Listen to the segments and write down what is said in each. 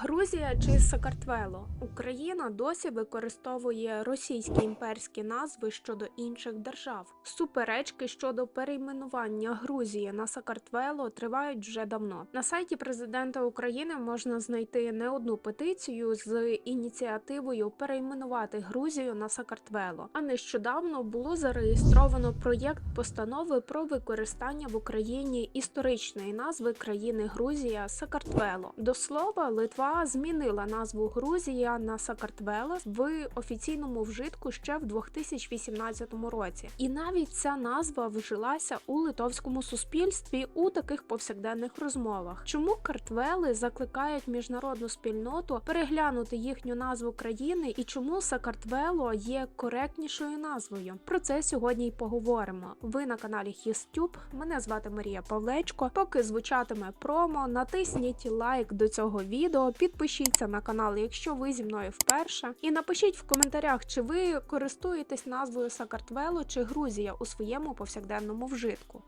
Грузія чи Сакартвело Україна досі використовує російські імперські назви щодо інших держав. Суперечки щодо перейменування Грузії на Сакартвело тривають вже давно. На сайті президента України можна знайти не одну петицію з ініціативою перейменувати Грузію на Сакартвело. А нещодавно було зареєстровано проєкт постанови про використання в Україні історичної назви країни Грузія Сакартвело. До слова, Литва змінила назву Грузія на Сакартвело в офіційному вжитку ще в 2018 році. І навіть ця назва вжилася у литовському суспільстві у таких повсякденних розмовах. Чому картвели закликають міжнародну спільноту переглянути їхню назву країни і чому Сакартвело є коректнішою назвою? Про це сьогодні й поговоримо. Ви на каналі Хістюб. Мене звати Марія Павлечко. Поки звучатиме промо, натисніть лайк до цього відео, підпишіться на канал, якщо ви зі мною вперше, і напишіть в коментарях, чи ви користуєтесь назвою Сакартвело чи Грузія у своєму повсякденному вжитку.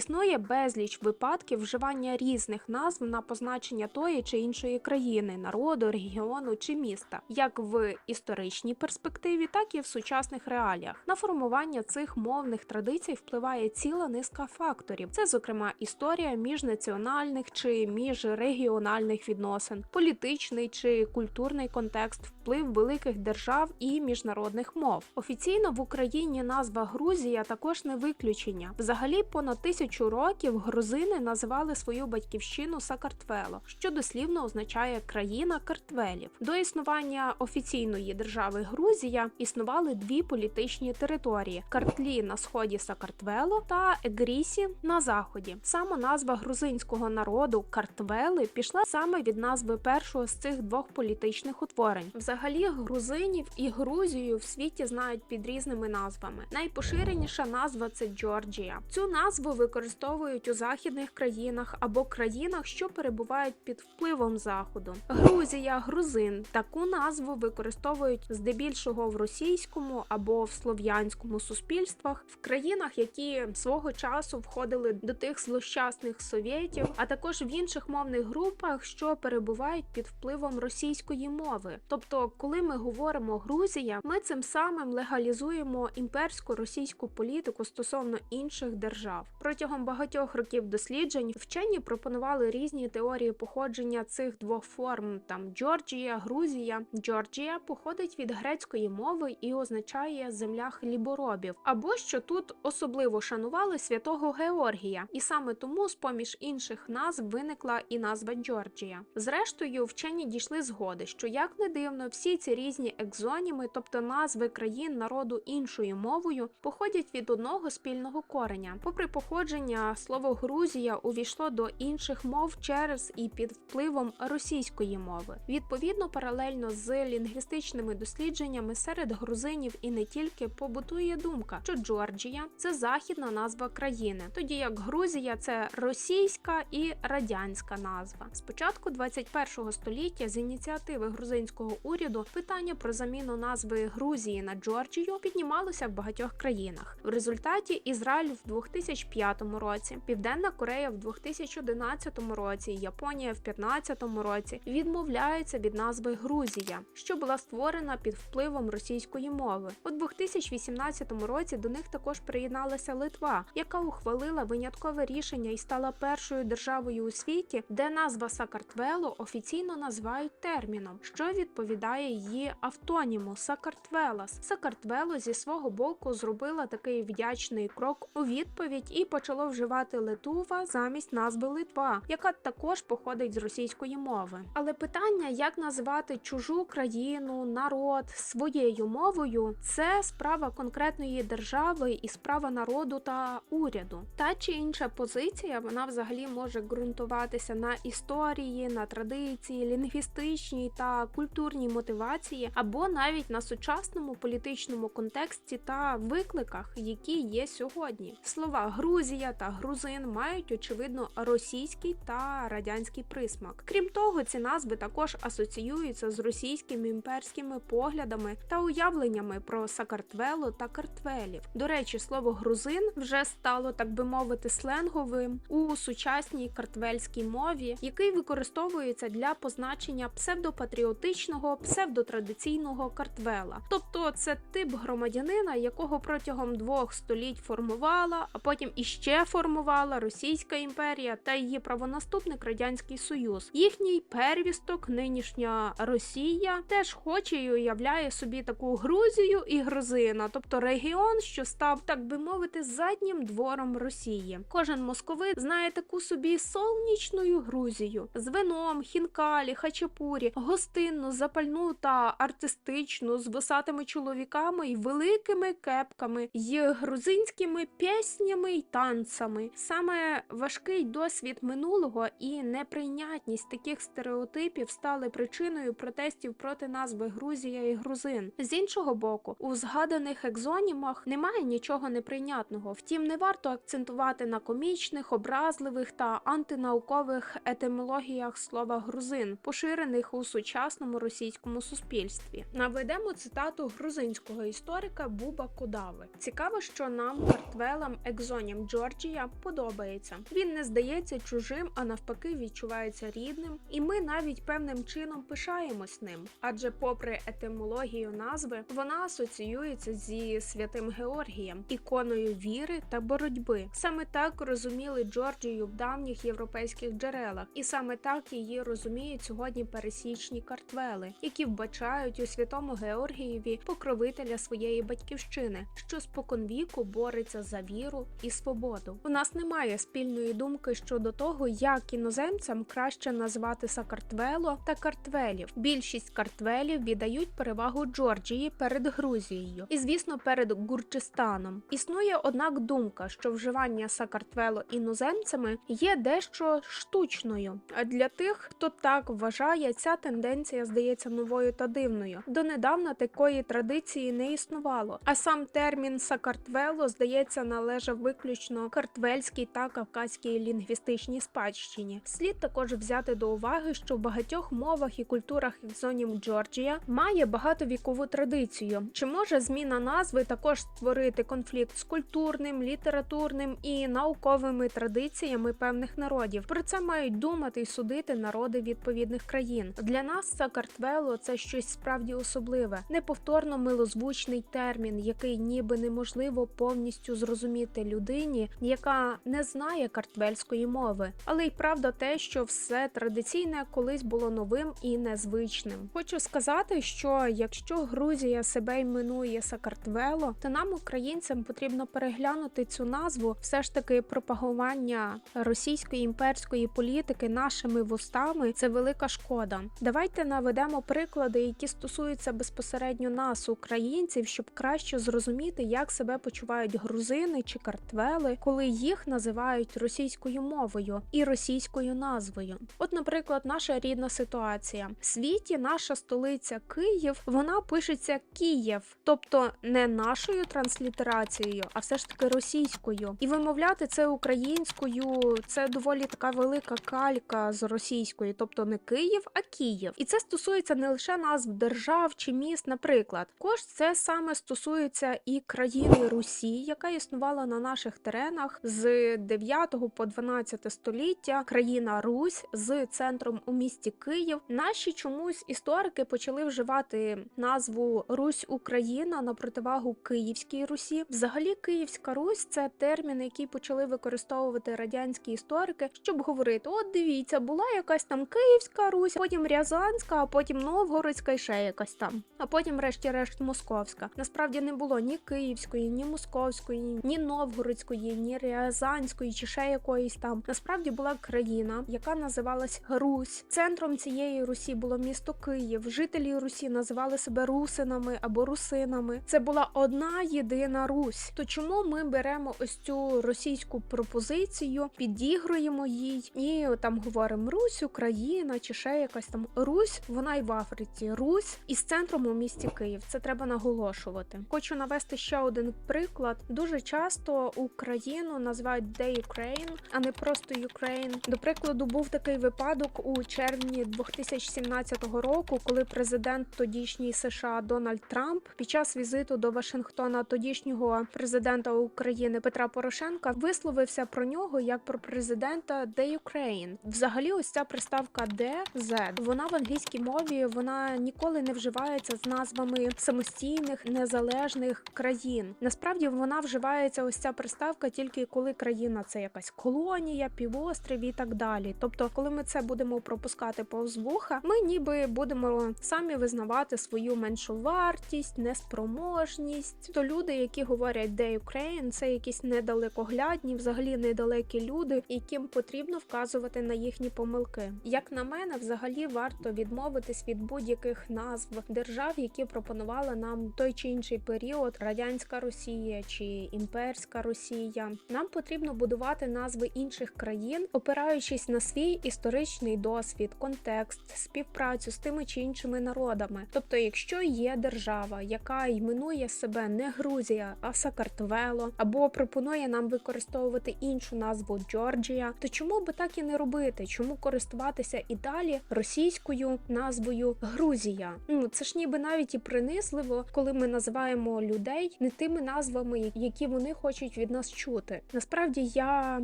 Існує безліч випадків вживання різних назв на позначення тої чи іншої країни, народу, регіону чи міста, як в історичній перспективі, так і в сучасних реаліях. На формування цих мовних традицій впливає ціла низка факторів. Це, зокрема, історія міжнаціональних чи міжрегіональних відносин, політичний чи культурний контекст, вплив великих держав і міжнародних мов. Офіційно в Україні назва Грузія також не виключення. Взагалі, понад тисячу років грузини називали свою батьківщину Сакартвело, що дослівно означає країна картвелів. До існування офіційної держави Грузія існували дві політичні території: Картлі на сході Сакартвело та Егрісі на заході. Сама назва грузинського народу Картвели пішла саме від назви першого з цих двох політичних утворень. Взагалі, грузинів і Грузію в світі знають під різними назвами. Найпоширеніша назва це Джорджія. Цю назву використовують у західних країнах або країнах, що перебувають під впливом заходу. Грузія, грузин таку назву використовують здебільшого в російському або в слов'янському суспільствах, в країнах, які свого часу входили до тих злощасних совєтів, а також в інших мовних групах, що перебувають під впливом російської мови. Тобто, коли ми говоримо Грузія, ми цим самим легалізуємо імперську російську політику стосовно інших держав. Протягом багатьох років досліджень вчені пропонували різні теорії походження цих двох форм: там Джорджія, Грузія. Джорджія походить від грецької мови і означає земля хліборобів, або що тут особливо шанували святого Георгія, і саме тому, з поміж інших назв, виникла і назва Джорджія. Зрештою, вчені дійшли згоди, що як не дивно, всі ці різні екзоніми, тобто назви країн народу іншою мовою, походять від одного спільного кореня. Попри походження, слово Грузія увійшло до інших мов через і під впливом російської мови. Відповідно, паралельно з лінгвістичними дослідженнями серед грузинів і не тільки побутує думка, що Джорджія це західна назва країни, тоді як Грузія це російська і радянська назва. З початку 21 століття з ініціативи грузинського уряду питання про заміну назви Грузії на Джорджію піднімалося в багатьох країнах. В результаті Ізраїль в 2005 році, Південна Корея в 2011 році, Японія в 2015 році відмовляються від назви Грузія, що була створена під впливом російської мови. У 2018 році до них також приєдналася Литва, яка ухвалила виняткове рішення і стала першою державою у світі, де назва Сакартвело офіційно називають терміном, що відповідає її автоніму Сакартвелас. Сакартвело зі свого боку зробила такий вдячний крок у відповідь і почало вживати Литува замість назви Литва, яка також походить з російської мови. Але питання, як називати чужу країну, народ своєю мовою, це справа конкретної держави і справа народу та уряду. Та чи інша позиція вона взагалі може ґрунтуватися на історії, на традиції, лінгвістичній та культурній мотивації або навіть на сучасному політичному контексті та викликах, які є сьогодні. Слова Грузія та грузин мають очевидно російський та радянський присмак. Крім того, ці назви також асоціюються з російськими імперськими поглядами та уявленнями про Сакартвело та Картвелів. До речі, слово грузин вже стало, так би мовити, сленговим у сучасній картвельській мові, який використовується для позначення псевдопатріотичного, псевдотрадиційного картвела. Тобто це тип громадянина, якого протягом двох століть формувала, а потім іще формувала Російська імперія та її правонаступник Радянський Союз. Їхній первісток, нинішня Росія, теж хоче і уявляє собі таку Грузію і Грузина, тобто регіон, що став, так би мовити, заднім двором Росії. Кожен московит знає таку собі сонячною Грузію з вином, хінкалі, хачапурі, гостинну, запальну та артистичну, з висатими чоловіками і великими кепками, й грузинськими піснями й танцями. Саме важкий досвід минулого і неприйнятність таких стереотипів стали причиною протестів проти назви Грузія і Грузин. З іншого боку, у згаданих екзонімах немає нічого неприйнятного. Втім, не варто акцентувати на комічних, образливих та антинаукових етимологіях слова грузин, поширених у сучасному російському суспільстві. Наведемо цитату грузинського історика Буба Кудави. Цікаво, що нам картвелам екзонім Джорджія подобається. Він не здається чужим, а навпаки, відчувається рідним, і ми навіть певним чином пишаємось ним. Адже, попри етимологію назви, вона асоціюється зі святим Георгієм, іконою віри та боротьби. Саме так розуміли Джорджію в давніх європейських джерелах, і саме так її розуміють сьогодні пересічні картвели, які вбачають у святому Георгієві покровителя своєї батьківщини, що споконвіку бореться за віру і свободу. У нас немає спільної думки щодо того, як іноземцям краще назвати Сакартвело та картвелів. Більшість картвелів віддають перевагу Джорджії перед Грузією і, звісно, перед Гурчистаном. Існує однак думка, що вживання Сакартвело іноземцями є дещо штучною. А для тих, хто так вважає, ця тенденція здається новою та дивною. Донедавна такої традиції не існувало. А сам термін Сакартвело, здається, належав виключно картвельській та кавказькій лінгвістичній спадщині. Слід також взяти до уваги, що в багатьох мовах і культурах екзонім Джорджія має багатовікову традицію. Чи може зміна назви також створити конфлікт з культурним, літературним і науковими традиціями певних народів? Про це мають думати і судити народи відповідних країн. Для нас Сакартвело це щось справді особливе, неповторно милозвучний термін, який ніби неможливо повністю зрозуміти людині, яка не знає картвельської мови. Але й правда те, що все традиційне колись було новим і незвичним. Хочу сказати, що якщо Грузія себе іменує Сакартвело, то нам, українцям, потрібно переглянути цю назву, все ж таки пропагування російської імперської політики нашими вустами це велика шкода. Давайте наведемо приклади, які стосуються безпосередньо нас, українців, щоб краще зрозуміти, як себе почувають грузини чи картвели, коли їх називають російською мовою і російською назвою. От, наприклад, наша рідна ситуація в світі, наша столиця Київ, вона пишеться Київ, тобто не нашою транслітерацією, а все ж таки російською. І вимовляти це українською це доволі така велика калька з російської, тобто не Київ, а Київ. І це стосується не лише назв держав чи міст, наприклад. Також це саме стосується і країни Русі, яка існувала на наших теренах з 9 по 12 століття. Країна Русь з центром у місті Київ. Наші чомусь історики почали вживати назву Русь Україна на противагу Київській Русі. Взагалі, Київська Русь це термін, який почали використовувати радянські історики, щоб говорити: от дивіться, була якась там Київська Русь, потім Рязанська, а потім Новгородська і ще якась там, а потім, врешті-решт, Московська. Насправді не було ні Київської, ні Московської, ні Новгородської, ні Рязанської, чи ще якоїсь там. Насправді була країна, яка називалась Русь. Центром цієї Русі було місто Київ. Жителі Русі називали себе русинами або русинами. Це була одна єдина Русь. То чому ми беремо ось цю російську пропозицію, підігруємо їй і там говоримо Русь, Україна чи ще якась там Русь, вона й в Африці Русь із центром у місті Київ. Це треба наголошувати. Хочу навести ще один приклад. Дуже часто Україну називають «The Ukraine», а не просто Ukraine. До прикладу, був такий випадок у червні 2017 року, коли президент тодішній США Дональд Трамп під час візиту до Вашингтона тодішнього президента України Петра Порошенка висловився про нього як про президента «The Ukraine». Взагалі, ось ця приставка «The», «Z», вона в англійській мові вона ніколи не вживається з назвами самостійних незалежних країн. Насправді вона вживається ось ця приставка тільки коли країна це якась колонія, півострів і так далі. Тобто, коли ми це будемо пропускати повз вуха, ми ніби будемо самі визнавати свою меншу вартість, неспроможність. То люди, які говорять «The Ukraine», це якісь недалекоглядні, взагалі недалекі люди, яким потрібно вказувати на їхні помилки. Як на мене, взагалі варто відмовитись від будь-яких назв держав, які пропонували нам той чи інший період радянська Росія чи імперська Росія. Нам потрібно будувати назви інших країн, опираючись на свій історичний досвід, контекст, співпрацю з тими чи іншими народами. Тобто, якщо є держава, яка іменує себе не Грузія, а Сакартвело, або пропонує нам використовувати іншу назву Джорджія, то чому би так і не робити? Чому користуватися і далі російською назвою Грузія? Ну це ж ніби навіть і принизливо, коли ми називаємо людей не тими назвами, які вони хочуть від нас чути. Насправді я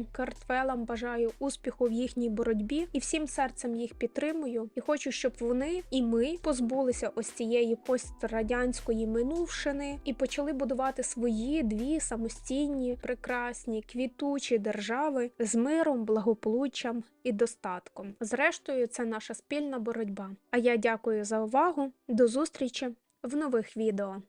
картвелам бажаю успіху в їхній боротьбі і всім серцем їх підтримую. І хочу, щоб вони і ми позбулися ось цієї пострадянської минувшини і почали будувати свої дві самостійні, прекрасні, квітучі держави з миром, благополуччям і достатком. Зрештою, це наша спільна боротьба. А я дякую за увагу. До зустрічі в нових відео.